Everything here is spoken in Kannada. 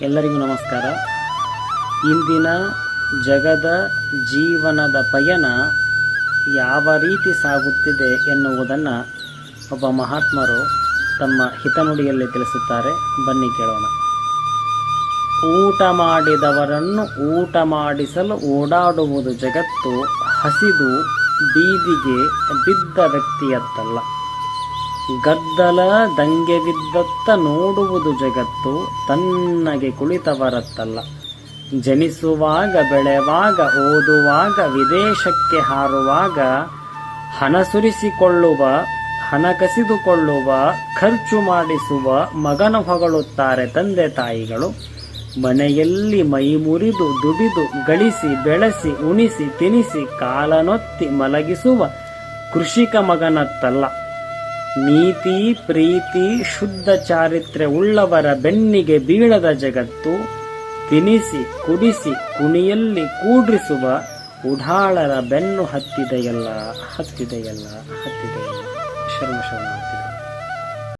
ಎಲ್ಲರಿಗೂ ನಮಸ್ಕಾರ. ಇಂದಿನ ಜಗದ ಜೀವನದ ಪಯಣ ಯಾವ ರೀತಿ ಸಾಗುತ್ತಿದೆ ಎನ್ನುವುದನ್ನು ಒಬ್ಬ ಮಹಾತ್ಮರು ತಮ್ಮ ಹಿತನುಡಿಯಲ್ಲಿ ತಿಳಿಸುತ್ತಾರೆ. ಬನ್ನಿ ಕೇಳೋಣ. ಊಟ ಮಾಡಿದವರನ್ನು ಊಟ ಮಾಡಿಸಲು ಓಡಾಡುವುದು ಜಗತ್ತು ಹಸಿದು ಬೀದಿಗೆ ಬಿದ್ದ ವ್ಯಕ್ತಿಯತ್ತಲ್ಲ. ಗದ್ದಲ ದಂಗೆ ಬಿದ್ದತ್ತ ನೋಡುವುದು ಜಗತ್ತು ತನ್ನಗೆ ಕುಳಿತವರತ್ತಲ್ಲ. ಜನಿಸುವಾಗ, ಬೆಳೆವಾಗ, ಓದುವಾಗ, ವಿದೇಶಕ್ಕೆ ಹಾರುವಾಗ, ಹಣ ಸುರಿಸಿಕೊಳ್ಳುವ, ಹಣ ಕಸಿದುಕೊಳ್ಳುವ, ಖರ್ಚು ಮಾಡಿಸುವ ಮಗನ ಹೊಗಳುತ್ತಾರೆ ತಂದೆ ತಾಯಿಗಳು. ಮನೆಯಲ್ಲಿ ಮೈ ಮುರಿದು, ದುಡಿದು, ಗಳಿಸಿ, ಬೆಳೆಸಿ, ಉಣಿಸಿ, ತಿನಿಸಿ ಕಾಲನೊತ್ತಿ ಮಲಗಿಸುವ ಕೃಷಿಕ ಮಗನತ್ತಲ್ಲ. ನೀತಿ, ಪ್ರೀತಿ, ಶುದ್ಧ ಚಾರಿತ್ರ್ಯ ಉಳ್ಳವರ ಬೆನ್ನಿಗೆ ಬೀಳದ ಜಗತ್ತು, ತಿನಿಸಿ, ಕುಡಿಸಿ, ಕುಣಿಯಲ್ಲಿ ಕೂಡ್ರಿಸುವ ಉಢಾಳರ ಬೆನ್ನು ಹತ್ತಿದೆಯಲ್ಲ ಹತ್ತಿದೆಯಲ್ಲ ಹತ್ತಿದೆಯಲ್ಲ. ಶರಣ ಶರಣಾರ್ಥಿಗಳು